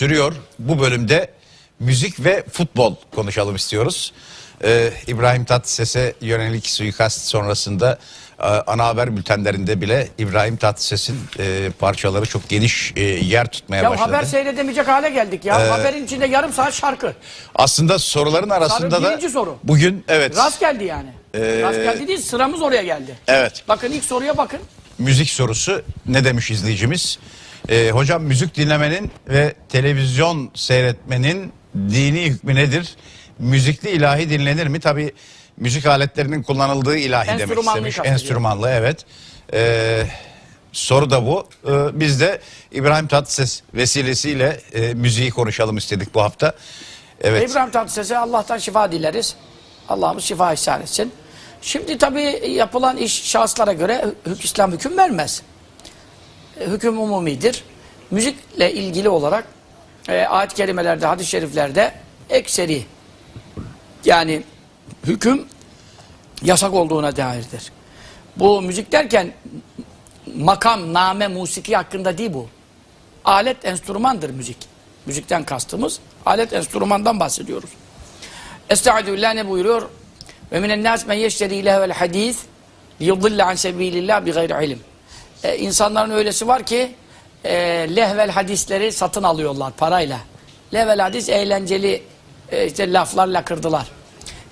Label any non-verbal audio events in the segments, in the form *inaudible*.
sürüyor. Bu bölümde müzik ve futbol konuşalım istiyoruz. Ee, İbrahim Tatlıses'e yönelik suikast sonrasında e, ana haber bültenlerinde bile İbrahim Tatlıses'in e, parçaları çok geniş e, yer tutmaya Ya başladı. haber seyredemeyecek hale geldik ya. Haberin içinde yarım saat şarkı. Aslında soruların arasında da soru. bugün evet Rast geldi yani. Rast geldi değil sıramız oraya geldi. evet Bakın ilk soruya bakın. müzik sorusu ne demiş izleyicimiz? Ee, hocam müzik dinlemenin ve televizyon seyretmenin dini hükmü nedir? Müzikli ilahi dinlenir mi? Tabi müzik aletlerinin kullanıldığı ilahi demek istemiş. Enstrümanlı evet. Ee, soru da bu. Ee, biz de İbrahim Tatlıses vesilesiyle e, müziği konuşalım istedik bu hafta. Evet. İbrahim Tatlıses'e Allah'tan şifa dileriz. Allah'ımız şifa ihsan etsin. Şimdi tabii yapılan iş şahıslara göre hük İslam hüküm vermez. Hüküm umumidir. Müzikle ilgili olarak e, ayet-i kerimelerde, hadis-i şeriflerde ekseri yani hüküm yasak olduğuna dairdir. Bu müzik derken makam, name, musiki hakkında değil bu. Alet, enstrümandır müzik. Müzikten kastımız alet, enstrümandan bahsediyoruz. Estaizu billah ne buyuruyor? Ve minen nas men yeşteri lehvel hadis liyudille an sebilillah bi gayri ilim. Ee, insanların öylesi var ki e, lehvel hadisleri satın alıyorlar parayla. Lehvel hadis eğlenceli e, işte laflarla kırdılar.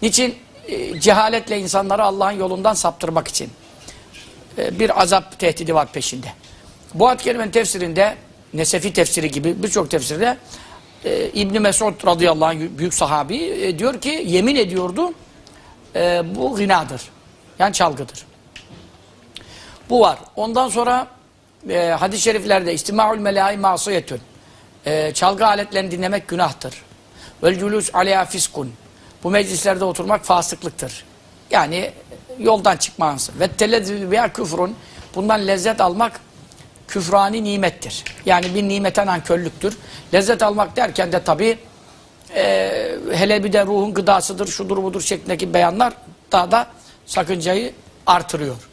Niçin? E, cehaletle insanları Allah'ın yolundan saptırmak için. E, bir azap tehdidi var peşinde. Bu ayet kerimenin tefsirinde Nesefi tefsiri gibi birçok tefsirde e, İbn Mesud radıyallahu anh büyük sahabi e, diyor ki yemin ediyordu e, bu gınadır. Yani çalgıdır. Bu var. Ondan sonra e, hadis-i şeriflerde istimaul melai masiyetün. E, çalgı aletlerini dinlemek günahtır. Vel culus aleyha fiskun. Bu meclislerde oturmak fasıklıktır. Yani yoldan çıkmanız. Ve telezzü biha küfrun. Bundan lezzet almak küfrani nimettir. Yani bir nimete nankörlüktür. Lezzet almak derken de tabii e, hele bir de ruhun gıdasıdır, şudur budur şeklindeki beyanlar daha da sakıncayı artırıyor.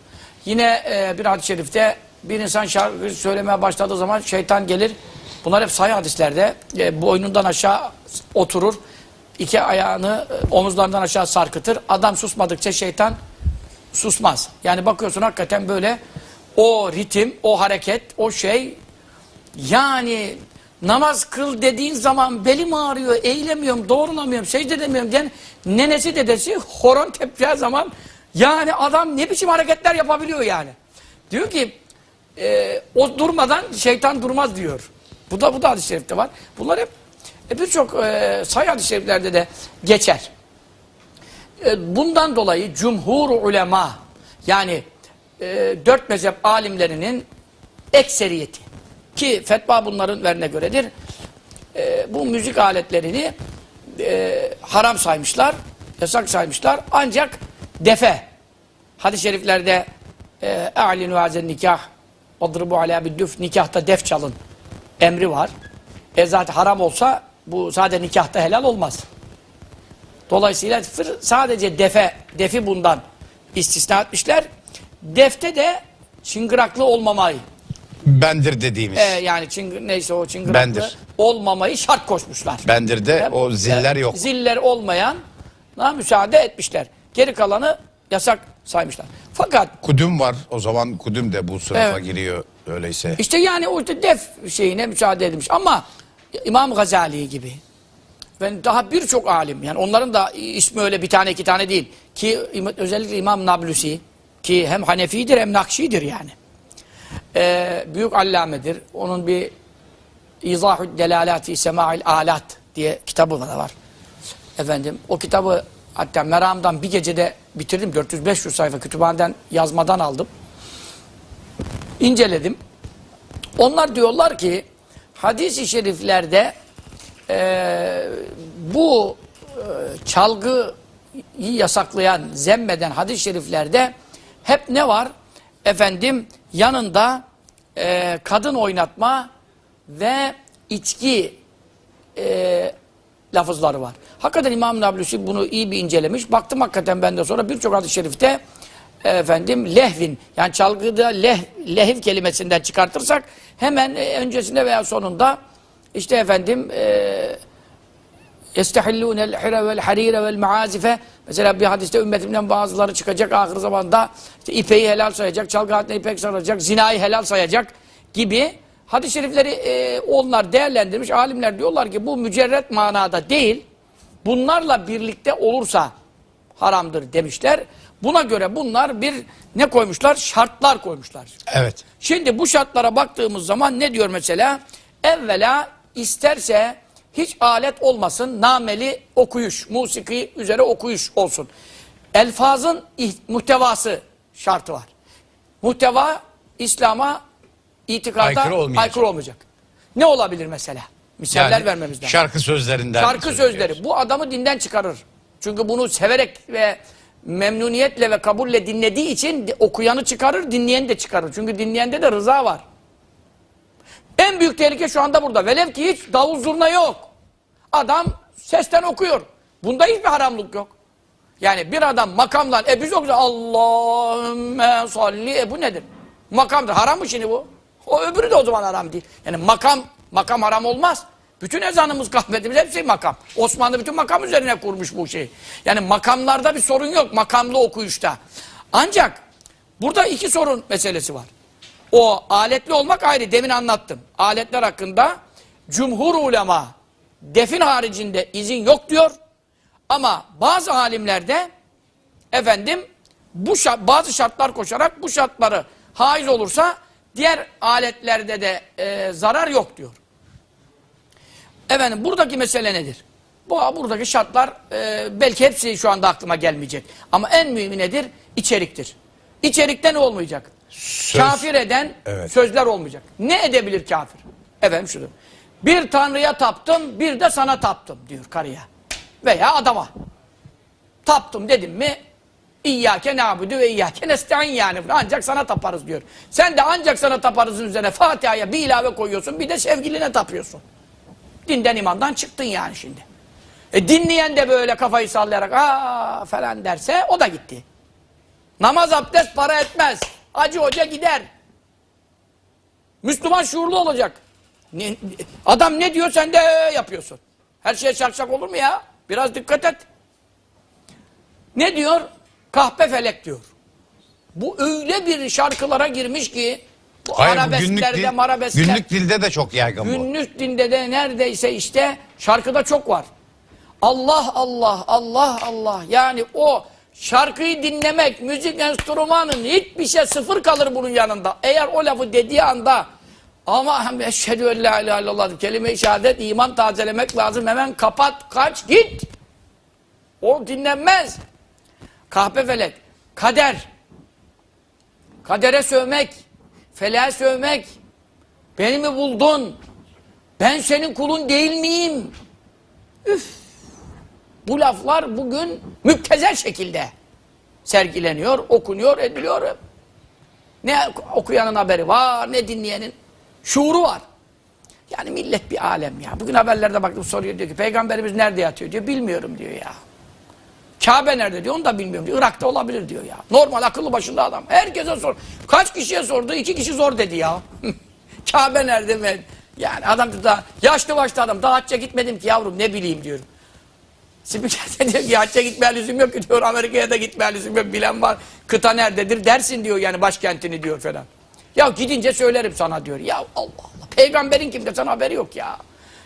Yine e, bir hadis-i şerifte bir insan şarkı söylemeye başladığı zaman şeytan gelir. Bunlar hep sahih hadislerde. E, boynundan aşağı oturur. iki ayağını e, omuzlarından aşağı sarkıtır. Adam susmadıkça şeytan susmaz. Yani bakıyorsun hakikaten böyle o ritim, o hareket, o şey yani namaz kıl dediğin zaman belim ağrıyor, eğilemiyorum, doğrulamıyorum, secde edemiyorum diyen nenesi dedesi horon tepeceği zaman yani adam ne biçim hareketler yapabiliyor yani. Diyor ki e, o durmadan şeytan durmaz diyor. Bu da bu da hadis-i şerifte var. Bunlar hep e, birçok e, sayı hadis-i şeriflerde de geçer. E, bundan dolayı cumhur ulema yani e, dört mezhep alimlerinin ekseriyeti ki fetva bunların verine göredir. E, bu müzik aletlerini e, haram saymışlar, yasak saymışlar. Ancak defe hadis-i şeriflerde e, a'linu hazen nikah adribu ala biddüf nikahta def çalın emri var. E zaten haram olsa bu sadece nikahta helal olmaz. Dolayısıyla sadece defe, defi bundan istisna etmişler. Defte de çıngıraklı olmamayı, Bendir dediğimiz. e, yani çıngır, neyse o çıngıraklı Bendir. olmamayı şart koşmuşlar. Bendir'de Hep- o ziller e, yok. Ziller olmayan müsaade etmişler. Geri kalanı yasak saymışlar. Fakat Kudüm var. O zaman kudüm de bu sınıfa Evet. giriyor öyleyse. işte yani o işte def şeyine müsaade edilmiş. Ama İmam Gazali gibi ve daha birçok alim yani onların da ismi öyle bir tane iki tane değil ki im- özellikle İmam Nablusi ki hem Hanefidir hem Nakşidir yani. Ee, büyük allamedir. Onun bir İzahü Delalati Sema'il Alat diye kitabı da var. Efendim o kitabı hatta meramdan bir gecede bitirdim. 400-500 sayfa kütüphaneden yazmadan aldım. İnceledim. Onlar diyorlar ki hadis-i şeriflerde eee, bu eee, çalgıyı yasaklayan, zemmeden hadis-i şeriflerde hep ne var? Efendim yanında eee, kadın oynatma ve içki eee, lafızları var. Hakikaten İmam Nablusi bunu iyi bir incelemiş. Baktım hakikaten benden sonra birçok hadis-i şerifte efendim lehvin yani çalgıda leh, lehiv kelimesinden çıkartırsak hemen e, öncesinde veya sonunda işte efendim e, Estehillûnel hire vel harire vel maazife. Mesela bir hadiste ümmetimden bazıları çıkacak ahir zamanda işte ipeyi helal sayacak, çalgı hattına ipek saracak, zinayı helal sayacak gibi hadis-i şerifleri e, onlar değerlendirmiş. Alimler diyorlar ki bu mücerret manada değil, bunlarla birlikte olursa haramdır demişler. Buna göre bunlar bir ne koymuşlar? Şartlar koymuşlar. Evet. Şimdi bu şartlara baktığımız zaman ne diyor mesela? Evvela isterse hiç alet olmasın, nameli okuyuş, musiki üzere okuyuş olsun. Elfazın muhtevası şartı var. Muhteva İslam'a itikada Aykırı olmayacak. aykırı olmayacak. Ne olabilir mesela? Misaller vermemiz lazım. Şarkı sözlerinden. Şarkı söz sözleri. Bu adamı dinden çıkarır. Çünkü bunu severek ve memnuniyetle ve kabulle dinlediği için okuyanı çıkarır, dinleyeni de çıkarır. Çünkü dinleyende de rıza var. En büyük tehlike şu anda burada. Velev ki hiç davul zurna yok. Adam sesten okuyor. Bunda hiçbir haramlık yok. Yani bir adam makamdan, e biz okuyoruz Allahümme salli, e bu nedir? Makamdır. Haram mı şimdi bu? O öbürü de o zaman haram değil. Yani makam, makam haram olmaz. Bütün ezanımız, kahvetimiz hepsi makam. Osmanlı bütün makam üzerine kurmuş bu şeyi. Yani makamlarda bir sorun yok, makamlı okuyuşta. Ancak burada iki sorun meselesi var. O aletli olmak ayrı, demin anlattım. Aletler hakkında cumhur ulema defin haricinde izin yok diyor. Ama bazı alimlerde efendim bu şart, bazı şartlar koşarak bu şartları haiz olursa diğer aletlerde de e, zarar yok diyor. Efendim buradaki mesele nedir? Bu buradaki şartlar e, belki hepsi şu anda aklıma gelmeyecek. Ama en mühimi nedir? İçeriktir. İçerikte ne olmayacak? Söz. Kafir eden Evet. sözler olmayacak. Ne edebilir kafir? Efendim şudur. Bir tanrıya taptım, bir de sana taptım diyor karıya. Veya adama. Taptım dedim mi İyyâke nâbudu ve iyyâke nesta'in yani. Ancak sana taparız diyor. Sen de ancak sana taparızın üzerine Fatiha'ya bir ilave koyuyorsun bir de sevgiline tapıyorsun. Dinden imandan çıktın yani şimdi. E dinleyen de böyle kafayı sallayarak aa falan derse o da gitti. Namaz abdest para etmez. Hacı hoca gider. Müslüman şuurlu olacak. Ne- adam ne diyor sen de yapıyorsun. Her şeye şak şak olur mu ya? Biraz dikkat et. Ne diyor? Kahpe felek diyor. Bu öyle bir şarkılara girmiş ki bu Hayır, günlük, arabesklerde dil, marabeskler günlük dilde de çok yaygın bu. Günlük dinde de neredeyse işte şarkıda çok var. Allah Allah Allah Allah yani o şarkıyı dinlemek müzik enstrümanın hiçbir şey sıfır kalır bunun yanında. Eğer o lafı dediği anda ama eşhedü en la ilahe illallah kelime-i şehadet iman tazelemek lazım hemen kapat kaç git. O dinlenmez. Kahpe felek, kader, kadere sövmek, feleğe sövmek, Beni mi buldun? Ben senin kulun değil miyim? Üf! Bu laflar bugün müptezel şekilde sergileniyor, okunuyor, ediliyor. Ne okuyanın haberi var, ne dinleyenin şuuru var. Yani millet bir alem ya. Bugün haberlerde baktım soruyor diyor ki peygamberimiz nerede yatıyor diyor. Bilmiyorum diyor ya. Kabe nerede diyor onu da bilmiyorum diyor. Irak'ta olabilir diyor ya. Normal akıllı başında adam. Herkese sor. Kaç kişiye sordu? İki kişi zor dedi ya. *laughs* Kabe nerede mi? Yani adam da yaşlı başlı adam. Daha hacca gitmedim ki yavrum ne bileyim diyorum. Spiker de diyor ki hacca gitmeye lüzum yok ki diyor. Amerika'ya da gitmeye lüzum yok. Bilen var. Kıta nerededir dersin diyor yani başkentini diyor falan. Ya gidince söylerim sana diyor. Ya Allah Allah. Peygamberin kimde sana haberi yok ya.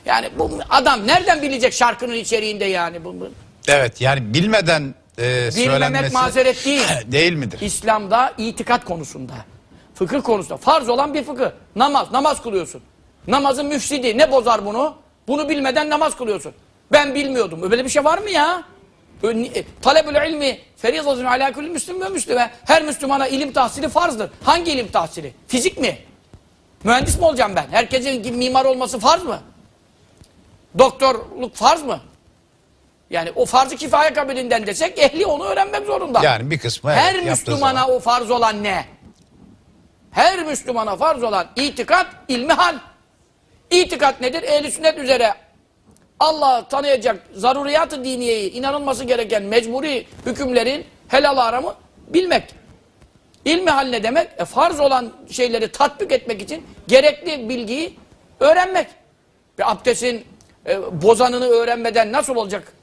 Yani bu adam nereden bilecek şarkının içeriğinde yani bu, bu. Evet yani bilmeden e, Bilmemek söylenmesi mazeret değil. *clears throat* değil midir? İslam'da itikat konusunda, fıkıh konusunda farz olan bir fıkıh. Namaz, namaz kılıyorsun. Namazın müfsidi ne bozar bunu? Bunu bilmeden namaz kılıyorsun. Ben bilmiyordum. Böyle bir şey var mı ya? E, Talebül ilmi ferizatun ala kulli müslim ve müslüme. Her Müslümana ilim tahsili farzdır. Hangi ilim tahsili? Fizik mi? Mühendis mi olacağım ben? Herkesin mimar olması farz mı? Doktorluk farz mı? Yani o farz-ı kifaye kabilinden desek ehli onu öğrenmek zorunda. Yani bir kısmı evet, Her yaptığı Müslümana zaman. o farz olan ne? Her Müslümana farz olan itikat, ilmi hal. İtikat nedir? Ehl-i sünnet üzere Allah'ı tanıyacak zaruriyat-ı diniyeyi, inanılması gereken mecburi hükümlerin helal haramı bilmek. İlmi hal ne demek? E, farz olan şeyleri tatbik etmek için gerekli bilgiyi öğrenmek. Bir abdestin e, bozanını öğrenmeden nasıl olacak?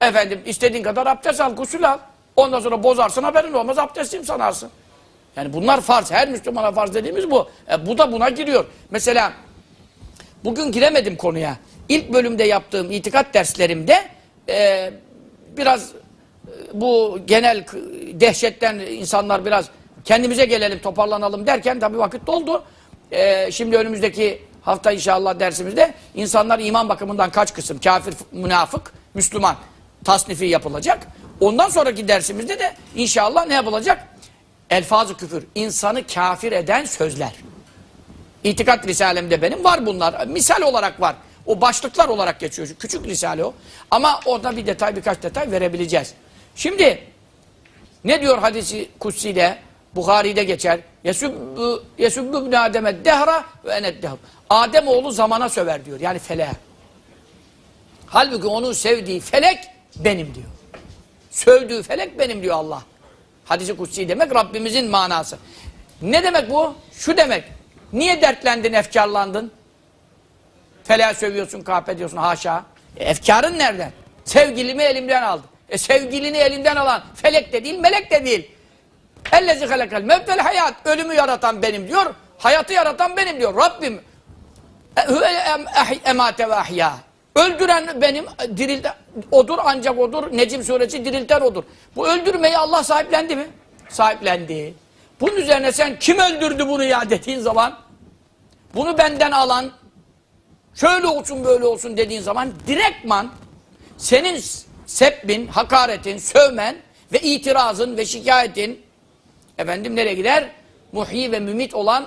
Efendim istediğin kadar abdest al, gusül al. Ondan sonra bozarsın haberin olmaz abdestliyim sanarsın. Yani bunlar farz. Her Müslümana farz dediğimiz bu. E, bu da buna giriyor. Mesela bugün giremedim konuya. İlk bölümde yaptığım itikat derslerimde e, biraz e, bu genel dehşetten insanlar biraz kendimize gelelim toparlanalım derken tabii vakit doldu. E, şimdi önümüzdeki hafta inşallah dersimizde insanlar iman bakımından kaç kısım kafir, münafık, Müslüman tasnifi yapılacak. Ondan sonraki dersimizde de inşallah ne yapılacak? Elfazı küfür. insanı kafir eden sözler. İtikat risalemde benim var bunlar. Misal olarak var. O başlıklar olarak geçiyor. Küçük risale o. Ama orada bir detay birkaç detay verebileceğiz. Şimdi ne diyor hadisi kutsi'de? Bukhari'de geçer. Yesubbu ibn Adem'e dehra ve enet dehr. Adem oğlu zamana söver diyor. Yani feleğe. Halbuki onun sevdiği felek benim diyor. Sövdüğü felek benim diyor Allah. Hadisi kutsi demek Rabbimizin manası. Ne demek bu? Şu demek. Niye dertlendin, efkarlandın? Fela sövüyorsun, kahpe ediyorsun, haşa. E, efkarın nereden? Sevgilimi elimden aldı. E sevgilini elimden alan felek de değil, melek de değil. Ellezi halakal mevtel hayat. Ölümü yaratan benim diyor. Hayatı yaratan benim diyor. Rabbim e, emate ve ahya. Öldüren benim, dirilten odur ancak odur. Necim suresi dirilten odur. Bu öldürmeyi Allah sahiplendi mi? Sahiplendi. Bunun üzerine sen kim öldürdü bunu ya dediğin zaman bunu benden alan şöyle olsun böyle olsun dediğin zaman direktman senin sebbin, hakaretin, sövmen ve itirazın ve şikayetin efendim nereye gider? Muhyi ve mümit olan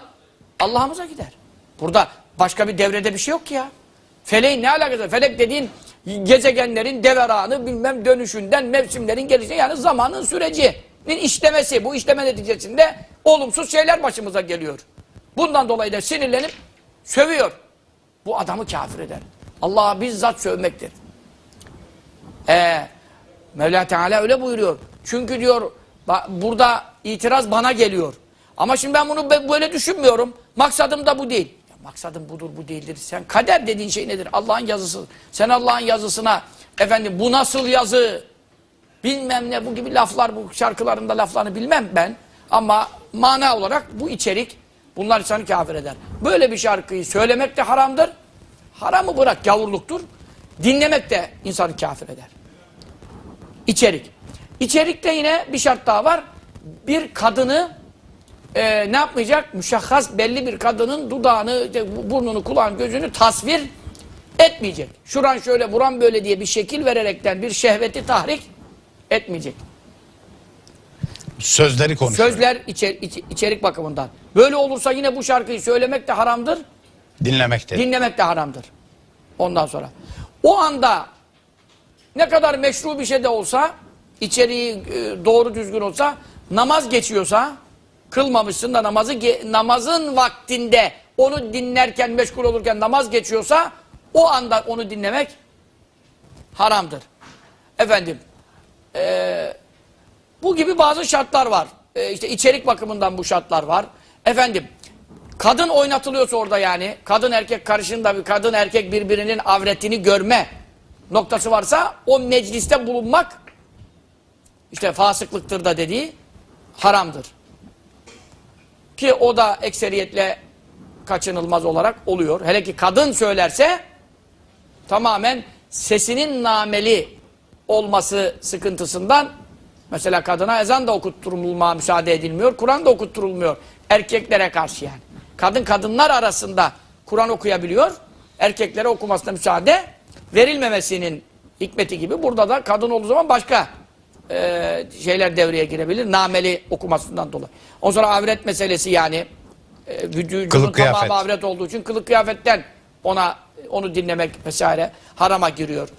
Allah'ımıza gider. Burada başka bir devrede bir şey yok ki ya. Feleğin ne alakası? Felek dediğin gezegenlerin deveranı bilmem dönüşünden mevsimlerin gelişi yani zamanın sürecinin işlemesi. Bu işleme neticesinde olumsuz şeyler başımıza geliyor. Bundan dolayı da sinirlenip sövüyor. Bu adamı kafir eder. Allah'a bizzat sövmektir. Ee, Mevla Teala öyle buyuruyor. Çünkü diyor burada itiraz bana geliyor. Ama şimdi ben bunu böyle düşünmüyorum. Maksadım da bu değil. Ya maksadım budur bu değildir. Sen kader dediğin şey nedir? Allah'ın yazısı. Sen Allah'ın yazısına efendim bu nasıl yazı bilmem ne bu gibi laflar bu şarkılarında laflarını bilmem ben. Ama mana olarak bu içerik bunlar insanı kafir eder. Böyle bir şarkıyı söylemek de haramdır. Haramı bırak gavurluktur. Dinlemek de insanı kafir eder. İçerik. İçerikte yine bir şart daha var. Bir kadını e, ne yapmayacak? Müşahhas belli bir kadının dudağını, burnunu, kulağını, gözünü tasvir etmeyecek. Şuran şöyle, buran böyle diye bir şekil vererekten bir şehveti tahrik etmeyecek. Sözleri konuşuyor. Sözler içer, iç- içerik bakımından. Böyle olursa yine bu şarkıyı söylemek de haramdır. Dinlemekte. Dinlemek de haramdır. Ondan sonra. O anda ne kadar meşru bir şey de olsa, içeriği e, doğru düzgün olsa, namaz geçiyorsa, kılmamışsın da namazı namazın vaktinde onu dinlerken, meşgul olurken namaz geçiyorsa, o anda onu dinlemek haramdır. Efendim, e, bu gibi bazı şartlar var. E, işte içerik bakımından bu şartlar var. Efendim, kadın oynatılıyorsa orada yani, kadın erkek karışında bir kadın erkek birbirinin avretini görme noktası varsa o mecliste bulunmak işte fasıklıktır da dediği haramdır. Ki o da ekseriyetle kaçınılmaz olarak oluyor. Hele ki kadın söylerse tamamen sesinin nameli olması sıkıntısından mesela kadına ezan da okutturulma müsaade edilmiyor. Kur'an da okutturulmuyor. Erkeklere karşı yani. Kadın kadınlar arasında Kur'an okuyabiliyor. Erkeklere okumasına müsaade verilmemesinin hikmeti gibi burada da kadın olduğu zaman başka e, şeyler devreye girebilir. Nameli okumasından dolayı. Ondan sonra avret meselesi yani e, vücudunun Kılık kıyafet. tamamı avret olduğu için kılık kıyafetten ona onu dinlemek vesaire harama giriyor.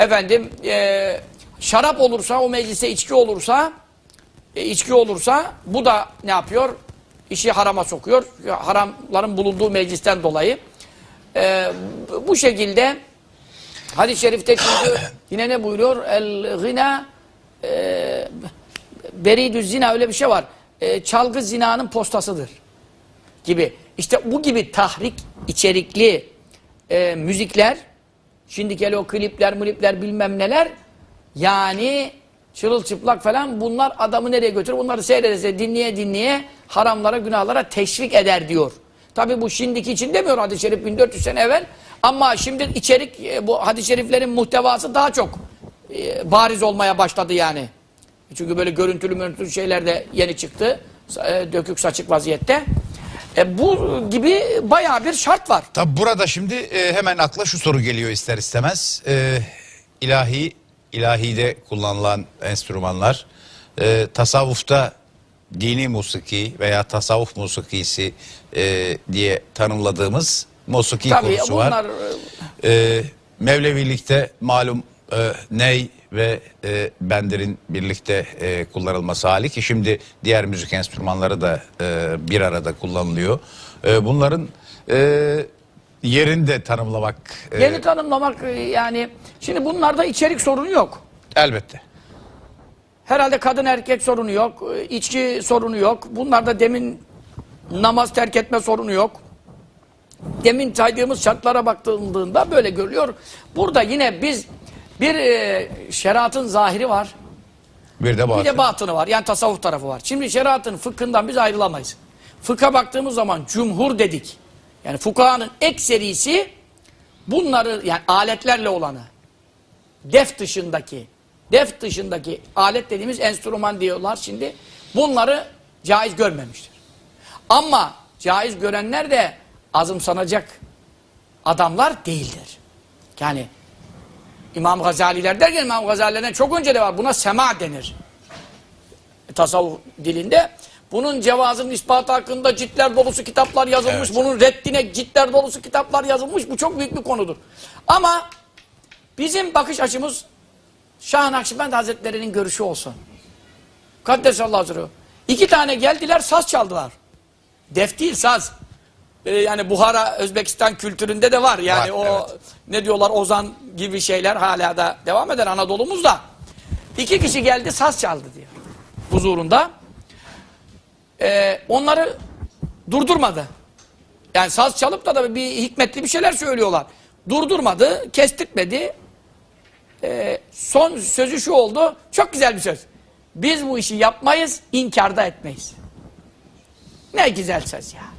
Efendim e, şarap olursa o mecliste içki olursa e, içki olursa bu da ne yapıyor? İşi harama sokuyor. Haramların bulunduğu meclisten dolayı. E, bu- şekilde hadis-i şerifte çünkü *coughs* yine ne buyuruyor? El gina e, beridü zina öyle bir şey var. E, çalgı zinanın postasıdır gibi. İşte bu gibi tahrik içerikli e, müzikler, şimdiki hele o klipler, mulipler bilmem neler yani çırılçıplak falan bunlar adamı nereye götürür? Bunları seyrederse dinleye dinleye haramlara, günahlara teşvik eder diyor. Tabi bu şimdiki için demiyor hadis-i şerif 1400 sene evvel. Ama şimdi içerik e, bu hadis-i şeriflerin muhtevası daha çok e, bariz olmaya başladı yani. Çünkü böyle görüntülü görüntülü şeyler de yeni çıktı. E, dökük saçık vaziyette. E, bu gibi bayağı bir şart var. Tabi burada şimdi e, hemen akla şu soru geliyor ister istemez. E, ilahi, ilahide kullanılan enstrümanlar, e, tasavvufta dini musiki veya tasavvuf musikisi e, diye tanımladığımız musiki Tabii konusu var. bunlar e, E, Mevlevilikte malum e, ney ve e, bendirin birlikte e, kullanılması hali ki şimdi diğer müzik enstrümanları da e, bir arada kullanılıyor. E, bunların e, yerini de tanımlamak e, yeni tanımlamak e, yani şimdi bunlarda içerik sorunu yok. elbette. Herhalde kadın erkek sorunu yok. e, içki sorunu yok. Bunlarda demin namaz terk etme sorunu yok. Demin saydığımız şartlara baktığında böyle görülüyor. Burada yine biz bir e, şeriatın zahiri var. Bir de Bir batın. de batını var. Yani tasavvuf tarafı var. Şimdi şeriatın fıkhından biz ayrılamayız. Fıkha baktığımız zaman cumhur dedik. Yani fukahanın ekserisi bunları yani aletlerle olanı def dışındaki def dışındaki alet dediğimiz enstrüman diyorlar şimdi. Bunları caiz görmemiştir. Ama caiz görenler de azımsanacak adamlar değildir. Yani İmam Gazaliler derken İmam Gazalilerden çok önce de var. Buna sema denir. Tasavvuf dilinde. Bunun cevazının ispatı hakkında ciltler dolusu kitaplar yazılmış. Evet. Bunun reddine ciltler dolusu kitaplar yazılmış. Bu çok büyük bir konudur. Ama bizim bakış açımız Şah Nakşibend Hazretleri'nin görüşü olsun. Kaddesallahu aleyhi ve. İki tane geldiler saz çaldılar. Def değil saz. Ee, yani Buhara Özbekistan kültüründe de var. Yani Var, o evet. ne diyorlar ozan gibi şeyler hala da devam eder Anadolu'muzda. İki kişi geldi saz çaldı diyor. Huzurunda. Ee, onları durdurmadı. Yani saz çalıp da, da bir hikmetli bir şeyler söylüyorlar. Durdurmadı, kestirtmedi. Ee, son sözü şu oldu. Çok güzel bir söz. Biz bu işi yapmayız, inkarda etmeyiz. Ne güzel söz ya.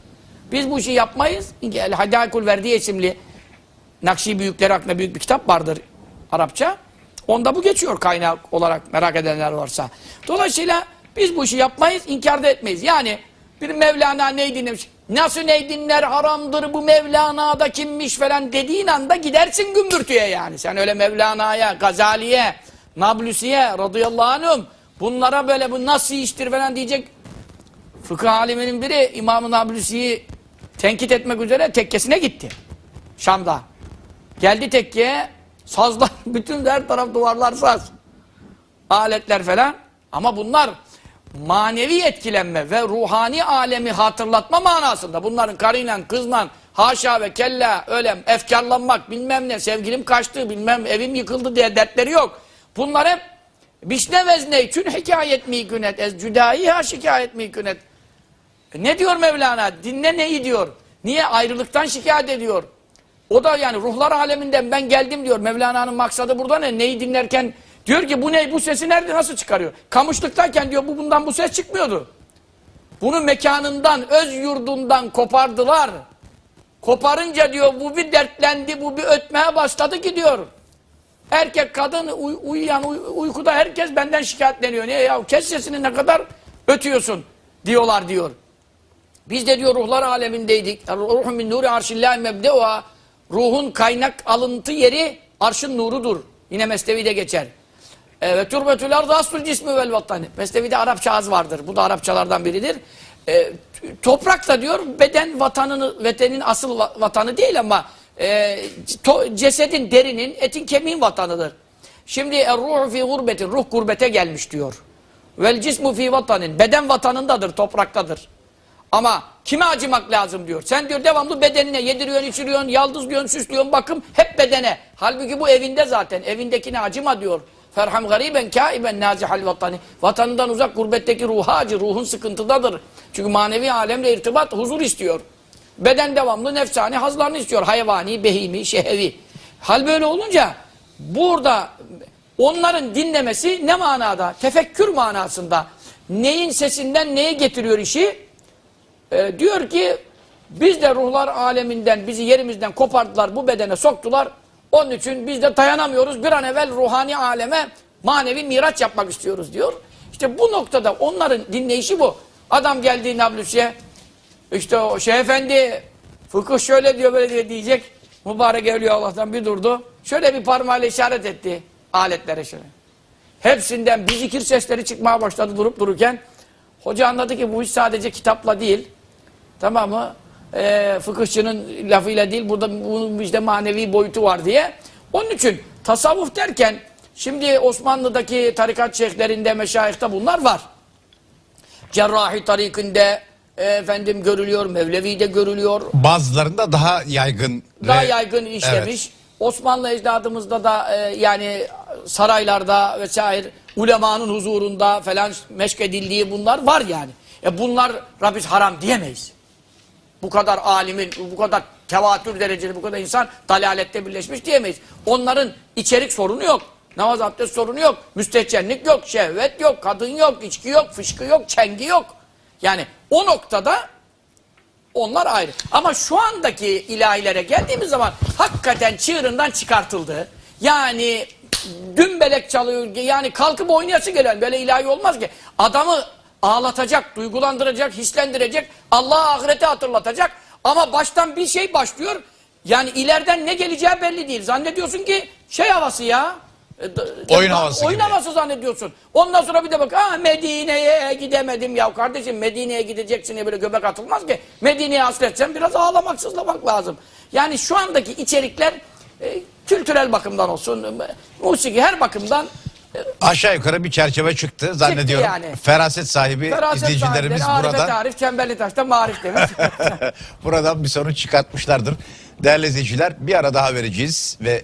Biz bu işi yapmayız. El Hadâikul Verdiye isimli Nakşi büyükleri hakkında büyük bir kitap vardır Arapça. Onda bu geçiyor kaynak olarak merak edenler varsa. Dolayısıyla biz bu işi yapmayız, inkar da etmeyiz. Yani bir Mevlana neyi dinlemiş? Nasıl ney dinler haramdır bu Mevlana'da kimmiş falan dediğin anda gidersin gümbürtüye yani. Sen öyle Mevlana'ya, Gazali'ye, Nablusi'ye radıyallahu anhum bunlara böyle bu nasıl iştir falan diyecek fıkıh aliminin biri İmam-ı Nablusi'yi tenkit etmek üzere tekkesine gitti. Şam'da. Geldi tekkeye sazlar *laughs* bütün her taraf duvarlar saz. Aletler falan. Ama bunlar manevi etkilenme ve ruhani alemi hatırlatma manasında. Bunların karıyla, kızla, haşa ve kella öyle efkarlanmak bilmem ne, sevgilim kaçtı bilmem evim yıkıldı diye dertleri yok. Bunlar hep bişne vezne çün hikayet mi günet ez cüdayi ha şikayet mi günet. E Ne diyor Mevlana? Dinle neyi diyor? Niye ayrılıktan şikayet ediyor? O da yani ruhlar aleminden ben geldim diyor. Mevlana'nın maksadı burada ne? Neyi dinlerken diyor ki bu ne? Bu sesi nerede nasıl çıkarıyor? Kamışlıktayken diyor bu bundan bu ses çıkmıyordu. Bunu mekanından, öz yurdundan kopardılar. Koparınca diyor bu bir dertlendi, bu bir ötmeye başladı ki diyor. Erkek, kadın, uy- uyuyan, uy- uykuda herkes benden şikayetleniyor. Niye ya? Kes sesini ne kadar ötüyorsun diyorlar diyor. Biz de diyor ruhlar alemindeydik. Ruhun min nuri arşillahi mebdeuha. Ruhun kaynak alıntı yeri arşın nurudur. Yine Mesnevi'de geçer. E, Ve turbetül ardı aslul cismi vel vatani. Mesnevi'de Arapça az vardır. Bu da Arapçalardan biridir. E, toprak da diyor beden vatanını, vetenin asıl va- vatanı değil ama e, to- cesedin, derinin, etin, kemiğin vatanıdır. Şimdi ruhu fi gurbetin, ruh gurbete gelmiş diyor. Vel cismu fi vatanin, beden vatanındadır, topraktadır. Ama kime acımak lazım diyor. Sen diyor devamlı bedenine yediriyorsun, içiriyorsun, yaldızlıyorsun, süslüyorsun, bakım hep bedene. Halbuki bu evinde zaten. Evindekine acıma diyor. Ferham gariben kaiben nazihal vatani. Vatanından uzak gurbetteki ruha acı. Ruhun sıkıntıdadır. Çünkü manevi alemle irtibat huzur istiyor. Beden devamlı nefsani hazlarını istiyor. Hayvani, behimi, şehevi. Hal böyle olunca burada onların dinlemesi ne manada? Tefekkür manasında. Neyin sesinden neye getiriyor işi? Ee, diyor ki biz de ruhlar aleminden bizi yerimizden kopardılar bu bedene soktular. Onun için biz de dayanamıyoruz. Bir an evvel ruhani aleme manevi miraç yapmak istiyoruz diyor. İşte bu noktada onların dinleyişi bu. Adam geldi Nablus'e işte o şey efendi fıkıh şöyle diyor böyle diyor diyecek. Mübarek geliyor Allah'tan bir durdu. Şöyle bir parmağıyla işaret etti aletlere şöyle. Hepsinden bir zikir sesleri çıkmaya başladı durup dururken. Hoca anladı ki bu iş sadece kitapla değil. Tamam mı? Ee, fıkıhçının lafıyla değil. Burada bunun işte manevi boyutu var diye. Onun için tasavvuf derken şimdi Osmanlı'daki tarikat şeyhlerinde, meşayihte bunlar var. Cerrahi tarikinde e, efendim görülüyor, Mevlevi'de görülüyor. Bazılarında daha yaygın. Daha yaygın işlemiş. Osmanlı ecdadımızda da e, yani saraylarda vesaire ulemanın huzurunda falan meşk edildiği bunlar var yani. E bunlar biz haram diyemeyiz. Bu kadar alimin, bu kadar tevatür dereceli, bu kadar insan dalalette birleşmiş diyemeyiz. Onların içerik sorunu yok. Namaz abdest sorunu yok. Müstehcenlik yok, şehvet yok, kadın yok, içki yok, fışkı yok, çengi yok. Yani o noktada onlar ayrı. Ama şu andaki ilahilere geldiğimiz zaman hakikaten çığırından çıkartıldı. Yani dümbelek çalıyor. Yani kalkıp oynayası gelen böyle ilahi olmaz ki. Adamı ağlatacak, duygulandıracak, hislendirecek, Allah'a ahireti hatırlatacak. Ama baştan bir şey başlıyor. Yani ileriden ne geleceği belli değil. Zannediyorsun ki şey havası ya. e, Oyun havası Oyun gibi. havası zannediyorsun. Ondan sonra bir de bak ha Medine'ye gidemedim ya kardeşim Medine'ye gideceksin diye böyle göbek atılmaz ki. Medine'ye hasretsen biraz ağlamak sızlamak lazım. Yani şu andaki içerikler e, kültürel bakımdan olsun, e, musiki her bakımdan Aşağı yukarı bir çerçeve çıktı zannediyorum. yani. Feraset sahibi feraset izleyicilerimiz Arife buradan çemberli taşta marif demiş. *laughs* buradan bir sonuç çıkartmışlardır. Değerli izleyiciler bir ara daha vereceğiz ve